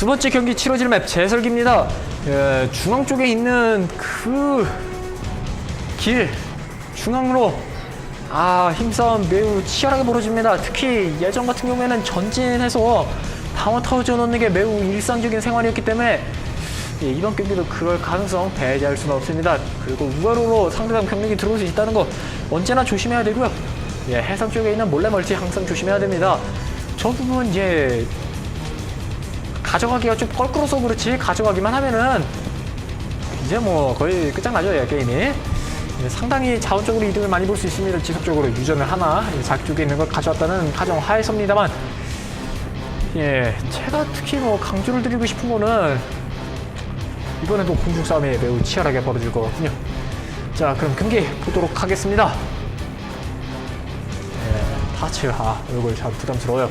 두 번째 경기 치러질 맵 제설기입니다. 예, 중앙 쪽에 있는 그 길 중앙으로 아 힘싸움 매우 치열하게 벌어집니다. 특히 예전 같은 경우에는 전진해서 방어 타워져 놓는 게 매우 일상적인 생활이었기 때문에 예, 이번 경기도 그럴 가능성 배제할 수는 없습니다. 그리고 우가로로 상대방 병력이 들어올 수 있다는 거 언제나 조심해야 되고요. 예, 해상 쪽에 있는 몰래 멀티 항상 조심해야 됩니다. 저 부분 예 가져가기가 좀 껄끄러서 그렇지 가져가기만 하면은 이제 뭐 거의 끝장나죠 예, 게임이. 예, 상당히 자원적으로 이득을 많이 볼 수 있습니다. 지속적으로 유전을 하나 예, 자기 쪽에 있는 걸 가져왔다는 가정 하에서입니다만. 예 제가 특히 뭐 강조를 드리고 싶은 거는 이번에도 공중 싸움이 매우 치열하게 벌어질 거거든요. 자 그럼 경기 보도록 하겠습니다. 예, 아 얼굴 참 부담스러워요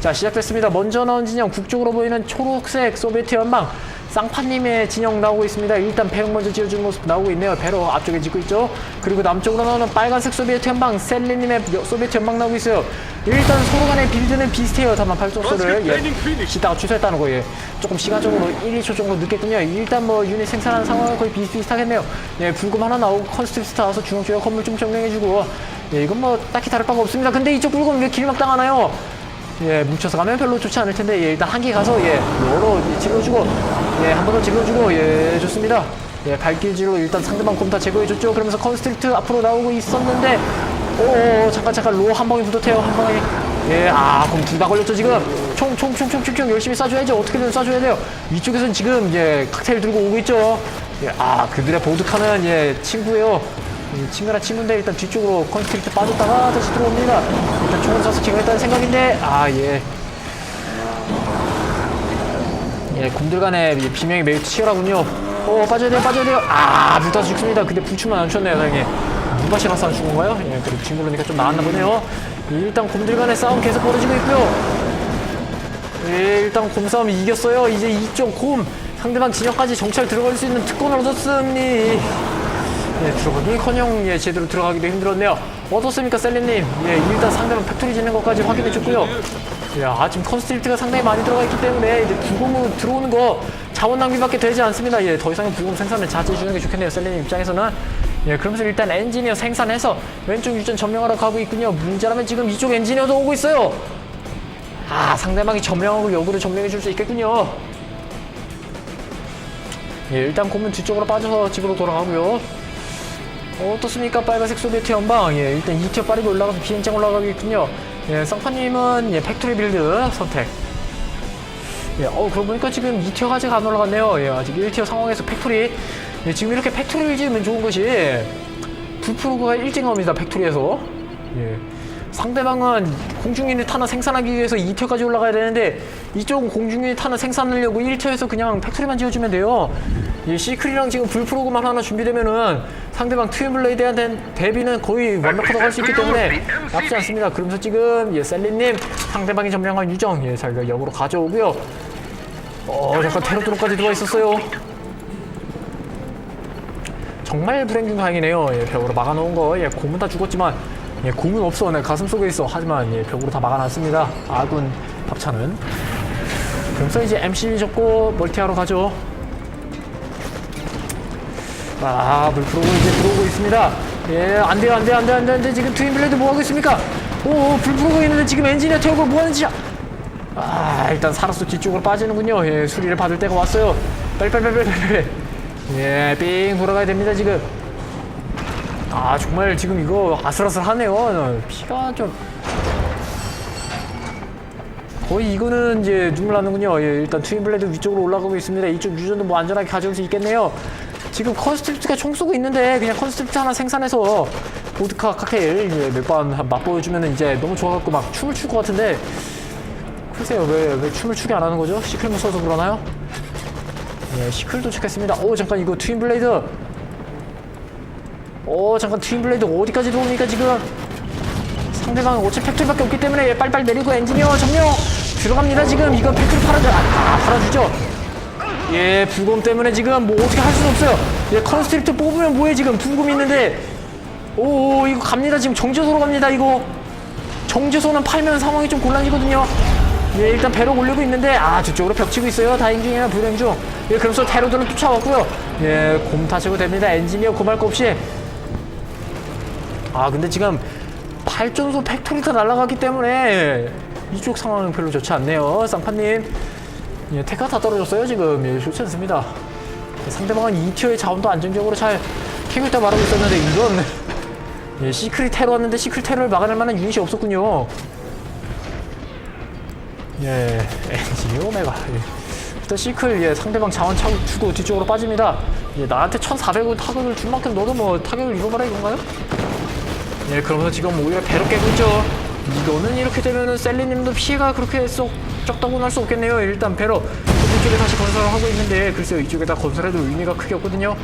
자 시작됐습니다. 먼저 나온 진영 북쪽으로 보이는 초록색 소비에트 연방. 쌍파님의 진영 나오고 있습니다. 일단 배럭 먼저 지어주는 모습 나오고 있네요. 배럭 앞쪽에 짓고 있죠? 그리고 남쪽으로 나오는 빨간색 소비에트 연방 셀리님의 소비에트 연방 나오고 있어요. 일단 서로 간의 빌드는 비슷해요. 다만 발전소를. 예, 시다가 취소했다는 거예요. 조금 시간적으로 1, 2초 정도 늦겠군요. 일단 뭐 유닛 생산하는 상황은 거의 비슷비슷하겠네요. 예 불금 하나 나오고 컨스트립스 나와서 중앙 쪽에 건물 좀 점령해주고. 예 이건 뭐 딱히 다를 바가 없습니다. 근데 이쪽 불금 왜 길막 당하나요 예, 뭉쳐서 가면 별로 좋지 않을 텐데, 예, 일단 한 개 가서, 예, 로로 질러주고, 예, 한 번 더 질러주고, 예, 좋습니다. 예, 발길질로 일단 상대방 곰 다 제거해줬죠. 그러면서 컨스트릭트 앞으로 나오고 있었는데, 오, 잠깐, 잠깐, 로 한 방에 붙었대요, 한 방에. 예, 아, 그럼 둘 다 걸렸죠, 지금. 총, 총, 총, 총, 총, 총, 열심히 쏴줘야죠. 어떻게든 쏴줘야 돼요. 이쪽에서는 지금, 예, 칵테일 들고 오고 있죠. 예, 아, 그들의 보드카는, 예, 친구예요. 이 친구랑 친구인데 일단 뒤쪽으로 컨스트릭트 빠졌다가 다시 들어옵니다. 일단 총을 쏴서 제거했다는 생각인데 아 예. 예, 곰들 이 비명이 매우 치열하군요. 오, 빠져야 돼요, 빠져야 돼요. 아, 불타서 죽습니다. 근데 불춤은 안 쳤네요, 다행히. 실어서 안 죽은 거예요? 예, 그리고 친구로니까 좀 나았나 보네요. 일단 곰들 간의 싸움 계속 벌어지고 있고요. 예, 일단 곰 싸움 이겼어요. 이제 이쪽 곰 상대방 진영까지 정찰 들어갈 수 있는 특권을 얻었습니. 예, 들어가기커녕 예, 제대로 들어가기도 힘들었네요. 어떻습니까, 셀리님? 예, 일단 상대방 팩토리 짓는 것까지 확인해줬고요. 예, 아, 지금 컨스트리트가 상당히 많이 들어가 있기 때문에 이제 부검으로 들어오는 거 자원 낭비밖에 되지 않습니다. 예, 더 이상의 부검 생산을 자제해주는 게 좋겠네요, 셀리님 입장에서는. 예, 그러면서 일단 엔지니어 생산해서 왼쪽 유전 점령하러 가고 있군요. 문제라면 지금 이쪽 엔지니어도 오고 있어요. 아, 상대방이 점령하고 역으로 점령해 줄 수 있겠군요. 예, 일단 곰은 뒤쪽으로 빠져서 집으로 돌아가고요. 어, 어떻습니까? 빨간색 소비에트 연방. 예, 일단 2티어 빠르게 올라가서 비행장 올라가겠군요. 예, 쌍파님은 예, 팩토리 빌드 선택. 예, 어, 그러고 보니까 지금 2티어가 아직 안 올라갔네요. 예, 아직 1티어 상황에서 팩토리. 예, 지금 이렇게 팩토리를 지으면 좋은 것이 불프로그가 일진검이다, 팩토리에서. 예. 상대방은 공중유닛 하나 생산하기 위해서 2티어까지 올라가야 되는데 이쪽은 공중유닛 하나 생산하려고 1티어에서 그냥 팩토리만 지어주면 돼요. 이 시크릿이랑 지금 불프로그만 하나 준비되면은 상대방 트윈블레이드한테 대비는 거의 완벽하다고 할 수 있기 때문에 나쁘지 않습니다. 그러면서 지금 예, 셀리님 상대방이 점령한 유정 예, 자기가 역으로 가져오고요. 어 잠깐 테러드로까지 들어와 있었어요. 정말 불행 중 다행이네요. 예, 벽으로 막아놓은 거. 예, 곰은 다 죽었지만 예, 곰은 없어. 내 가슴 속에 있어. 하지만 예, 벽으로 다 막아놨습니다. 아군 밥차는. 그래서 이제 MC 접고 멀티하러 가죠. 아, 물프로가 이제 들어오고 있습니다. 예, 안 돼요, 안 돼요, 안 돼요, 안 돼요, 안 돼요. 지금 트윈블레드 뭐 하고 있습니까? 오, 불프로가 있는데 지금 엔지니어 태우고 뭐 하는 짓이야? 아, 일단 살아서 뒤쪽으로 빠지는군요. 예, 수리를 받을 때가 왔어요. 빨리빨리빨리빨리. 예, 삥 돌아가야 됩니다, 지금. 아, 정말 지금 이거 아슬아슬하네요. 피가 좀. 거의 이거는 이제 눈물 나는군요. 예, 일단 트윈블레드 위쪽으로 올라가고 있습니다. 이쪽 유전도 뭐 안전하게 가져올 수 있겠네요. 지금 컨스트립트가 총 쏘고 있는데 그냥 컨스트립트 하나 생산해서 보드카 칵테일 몇 번 맛보여주면 이제 너무 좋아갖고 막 춤을 출 것 같은데 글쎄요 왜, 왜 춤을 추게 안 하는 거죠? 시클만 써서 그러나요? 예, 시클 도착했습니다. 오 잠깐 이거 트윈블레이드 오 잠깐 트윈블레이드 어디까지 들어옵니까 지금? 상대방은 어차피 팩토리밖에 없기 때문에 빨리빨리 내리고 엔지니어 점령! 들어갑니다 지금. 이거 팩토리 팔아줘. 아 팔아주죠? 예 불곰 때문에 지금 뭐 어떻게 할 수는 없어요. 예 컨스트릭트 뽑으면 뭐해 지금? 불곰 있는데. 오 이거 갑니다. 지금 정제소로 갑니다 이거. 정제소는 팔면 상황이 좀 곤란해지거든요. 예, 일단 배로 올리고 있는데 아 저쪽으로 벽치고 있어요. 다행 중이나 불행 중. 예, 그러면서 테러들은 쫓아왔고요. 예, 곰 타시고 됩니다. 엔지니어 곰할 거 없이. 아 근데 지금 발전소 팩토리가 날아갔기 때문에 이쪽 상황은 별로 좋지 않네요. 쌍파님. 예, 테크가 다 떨어졌어요 지금. 예, 좋지 않습니다. 상대방은 2티어의 자원도 안정적으로 잘 캐고 있다 말하고 있었는데 이건 예, 시크릿 테러 왔는데 시크릿 테러를 막아낼 만한 유닛이 없었군요. 예, 엔지니 오메가. 예. 일단 시클 예, 상대방 자원 차고 주고 뒤쪽으로 빠집니다. 예, 나한테 1,400원 타격을 준 만큼 너도 뭐 타격을 입어봐라 이건가요? 예, 그러면서 지금 오히려 배로 깨고 있죠. 이거는 이렇게 되면은 셀리님도 피해가 그렇게 쏙 적다고는 할 수 없겠네요. 일단 배로 이쪽에 다시 건설을 하고 있는데 글쎄요 이쪽에다 건설해도 의미가 크게 없거든요.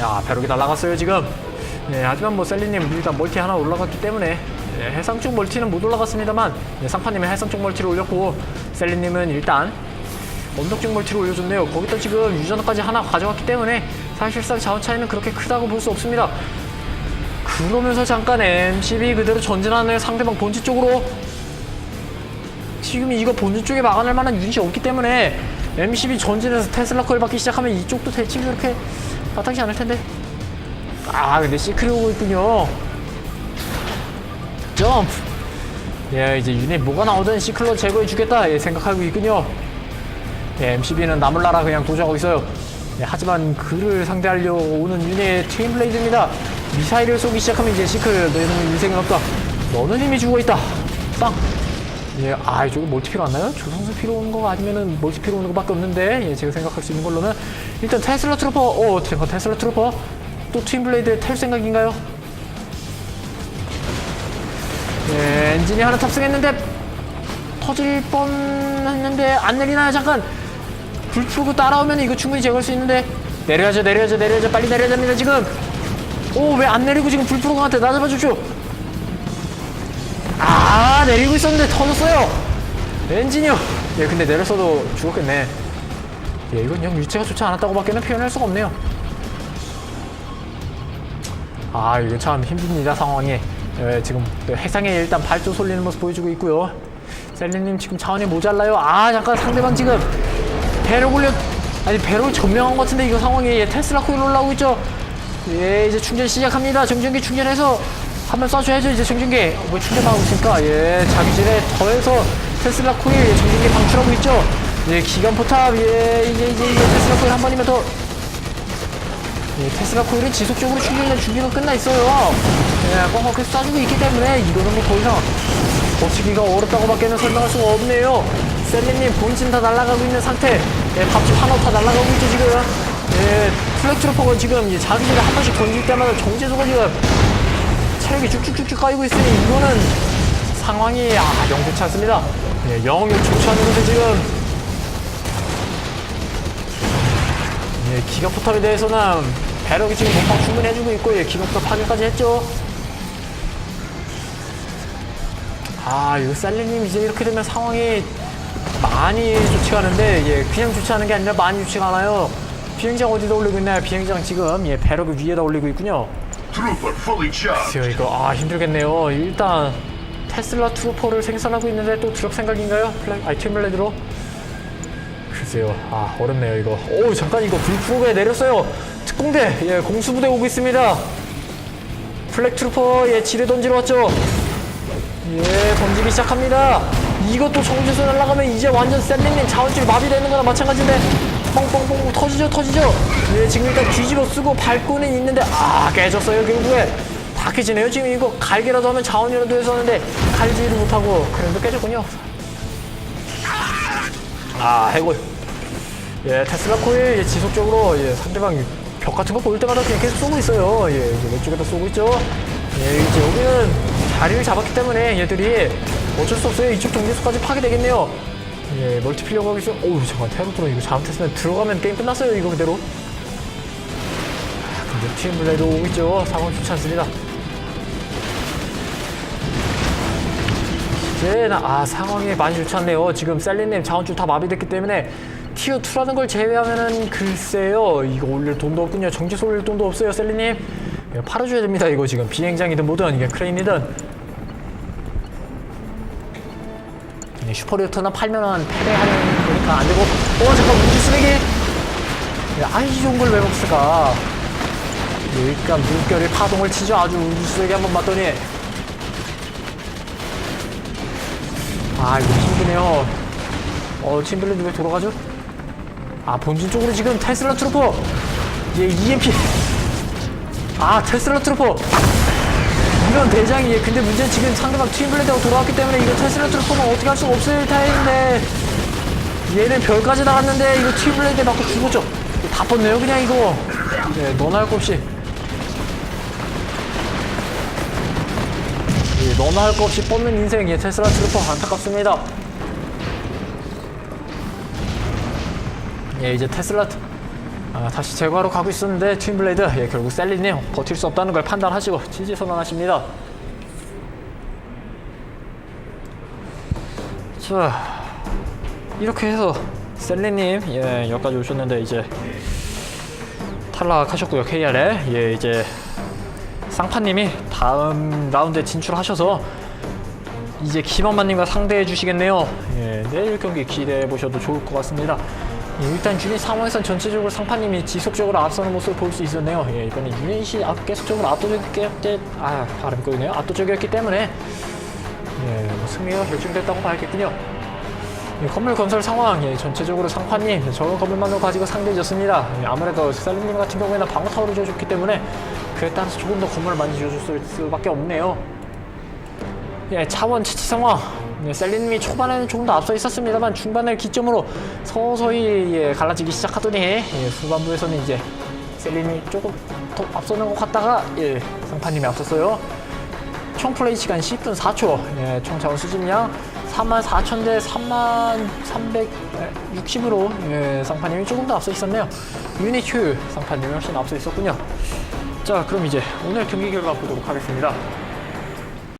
야 벼룩이 날아갔어요 지금 예, 하지만 뭐 셀리님 일단 멀티 하나 올라갔기 때문에 예, 해상 쪽 멀티는 못 올라갔습니다만 예, 상파님은 해상 쪽 멀티를 올렸고 셀리님은 일단 언덕 쪽 멀티를 올려줬네요 거기다 지금 유전까지 하나 가져왔기 때문에 사실상 자원 차이는 그렇게 크다고 볼 수 없습니다 그러면서 잠깐 MCB 그대로 전진하는 상대방 본지 쪽으로 지금 이거 본진 쪽에 막아낼 만한 유닛이 없기 때문에 MCB 전진해서 테슬라 콜 받기 시작하면 이쪽도 대칭 그렇게 바닥지 않을 텐데. 아 근데 시크릿 오고 있군요. 점프. 예 이제 유닛 뭐가 나오든 시클로 제거해 주겠다 예, 생각하고 있군요. 예, MCB는 나물나라 그냥 도주하고 있어요. 예, 하지만 그를 상대하려 오는 유닛의 트윈 블레이드입니다. 미사일을 쏘기 시작하면 이제 시클 너희는 인생은 없다. 너는 이미 죽어 있다. 빵. 예, 아, 이쪽에 멀티피로 왔나요? 조성수 피로 오는 거 아니면은 멀티피로 오는 거밖에 없는데, 예, 제가 생각할 수 있는 걸로는 일단 테슬라 트루퍼, 어, 잠깐 테슬라 트루퍼 또 트윈블레이드 탈 생각인가요? 예, 엔진이 하나 탑승했는데 터질 뻔했는데 안 내리나요? 잠깐 불 풀고 따라오면 이거 충분히 제거할 수 있는데 내려야죠, 내려야죠, 내려야죠, 빨리 내려야 됩니다 지금. 오, 왜 안 내리고 지금 불 풀고 한테 나 잡아주죠? 아 내리고 있었는데 터졌어요. 엔지니어. 예 근데 내렸어도 죽었겠네. 예 이건 영 위치가 좋지 않았다고 밖에는 표현할 수가 없네요. 아 이거 참 힘듭니다 상황이. 예, 지금 해상에 일단 발조 솔리는 모습 보여주고 있고요. 셀리님 지금 자원이 모자라요. 아 잠깐 상대방 지금 배를 올려 아니 배를 점령한 것 같은데 이거 상황이. 예, 테슬라 코일 올라오고 있죠 예 이제 충전 시작합니다. 정전기 충전해서 한번 쏴줘야죠. 이제 정전기. 어, 뭐 충전하고 있으니까. 예 자기질에 더해서 테슬라 코일 예, 정전기 방출하고 있죠. 예 기관 포탑. 예 이제 이제 이제 테슬라 코일 한 번이면 더. 예, 테슬라 코일은 지속적으로 충전된 준비가 끝나 있어요. 예 뻥뻥 계속 쏴주고 있기 때문에 이거는 뭐 더 이상 버티기가 어렵다고 밖에는 설명할 수가 없네요. 셀리님 본진 다 날아가고 있는 상태. 예 밥집 하나 다 날아가고 있죠 지금. 예 플렉트로퍼가 지금 이 자기질을 한 번씩 던질 때마다 정제소가 지금 체력이 쭉쭉쭉쭉 까이고 있으니 이거는 상황이 아, 영 좋지 않습니다. 예, 영 좋지 않은데 지금 예, 기가 포탑에 대해서는 배럭이 지금 몸빵 충분히 해주고 있고 예, 기가 파괴까지 했죠. 아 이거 셀리님 이제 이렇게 되면 상황이 많이 좋지가 않은데 예, 그냥 좋지 않은 게 아니라 많이 좋지가 않아요. 비행장 어디다 올리고 있나요? 비행장 지금 예, 배럭을 위에다 올리고 있군요. 글쎄요 이거 아 힘들겠네요. 일단 테슬라 트루퍼를 생산하고 있는데 또 드랍 생각인가요? 플레 아이 튜블레드로? 글쎄요 아 어렵네요 이거. 오 잠깐 이거 불프로에 내렸어요. 특공대 예 공수부대 오고 있습니다. 플렉 트루퍼 예 지뢰 던지러 왔죠. 예 던지기 시작합니다. 이것도 정지수 날아가면 이제 완전 샌딩님 자원줄이 마비되는 거나 마찬가지인데 뻥뻥뻥 터지죠 터지죠. 예 지금 일단 뒤집어 쓰고 밟고는 있는데 아 깨졌어요 결국에 다 깨지네요 지금 이거. 갈기라도 하면 자원이라도 하는데 갈지를 못하고 그래도 깨졌군요. 아 해골. 예 테슬라 코일 예, 지속적으로 예, 상대방 벽 같은 거 보일 때마다 그냥 계속 쏘고 있어요. 예 이제 왼쪽에다 쏘고 있죠. 예 이제 여기는 자리를 잡았기 때문에 얘들이 어쩔 수 없어요. 이쪽 정비소까지 파괴되겠네요 예, 멀티 필요가 있어. 오우, 잠깐, 테로트로 이거 잘못했으면 들어가면 게임 끝났어요, 이거 그대로. 아, 근데 TM 블레이드 오고 있죠. 상황 좋지 않습니다. 이제, 나, 아, 상황이 많이 좋지 않네요. 지금 셀린님 자원줄 다 마비됐기 때문에 티어 2라는 걸 제외하면은 글쎄요. 이거 올릴 돈도 없군요. 정지소 올릴 돈도 없어요, 셀린님. 이거 팔아줘야 됩니다, 이거 지금. 비행장이든 뭐든, 이게 크레인이든. 네, 슈퍼리오터나 팔면은 패배하는 거니까 안 되고. 어, 잠깐, 우주 쓰레기! 네, 아이, 좋은 걸왜. 네, 일단 물결이 파동을 치죠. 아주 우주 쓰레기 한번 맞더니. 아, 이거 힘드네요. 어, 팀블랜드 왜 돌아가죠? 아, 본진 쪽으로 지금 테슬라 트루퍼! 예, EMP! 아, 테슬라 트루퍼! 이런 대장이, 예, 근데 문제는 지금 상대방 팀블랜드가 돌아왔기 때문에 이거 테슬라 트루퍼는 어떻게 할수 없을 타입인데, 얘는 별까지 나갔는데, 이거 팀블랜드에 맞고 죽었죠? 다 뻗네요, 그냥 이거. 네, 너나 할거 없이. 예, 너나 할거 없이 뻗는 인생, 예, 테슬라 트루퍼 안타깝습니다. 예, 이제 테슬라 아, 다시 제거하러 가고 있었는데 트윈블레이드 예, 결국 셀린님 버틸 수 없다는 걸 판단하시고 지지 선언하십니다. 자, 이렇게 해서 셀린님 예, 여기까지 오셨는데 이제 탈락하셨고요 KR에 예, 이제 쌍파님이 다음 라운드에 진출하셔서 이제 김원만님과 상대해 주시겠네요. 예, 내일 경기 기대해 보셔도 좋을 것 같습니다. 예, 일단 유닛 상황에선 전체적으로 상파님이 지속적으로 앞서는 모습을 볼 수 있었네요. 예, 이번에 유닛이 앞, 계속적으로 압도적이었기 아 발음 꼬이네요. 압도적이었기 때문에 예, 뭐 승리가 결정됐다고 봐야겠군요. 예, 건물 건설 상황 예, 전체적으로 상파님 적은 건물만으로 가지고 상대해졌습니다. 예, 아무래도 셀린님 같은 경우에는 방어 타워를 지어줬기 때문에 그에 따라서 조금 더 건물을 많이 지어줬을 수밖에 없네요. 예, 차원 치치 상황. 예, 셀린님이 초반에는 조금 더 앞서 있었습니다만 중반을 기점으로 서서히 예, 갈라지기 시작하더니 예, 후반부에서는 이제 셀린이 조금 더 앞서는 것 같다가 예, 상파님이 앞섰어요. 총 플레이 시간 10분 4초. 예, 총 자원 수집량 3만 4천 대 3만 360으로 예, 상파님이 조금 더 앞서 있었네요. 유닛 효율 상파님이 훨씬 앞서 있었군요. 자, 그럼 이제 오늘 경기 결과 보도록 하겠습니다.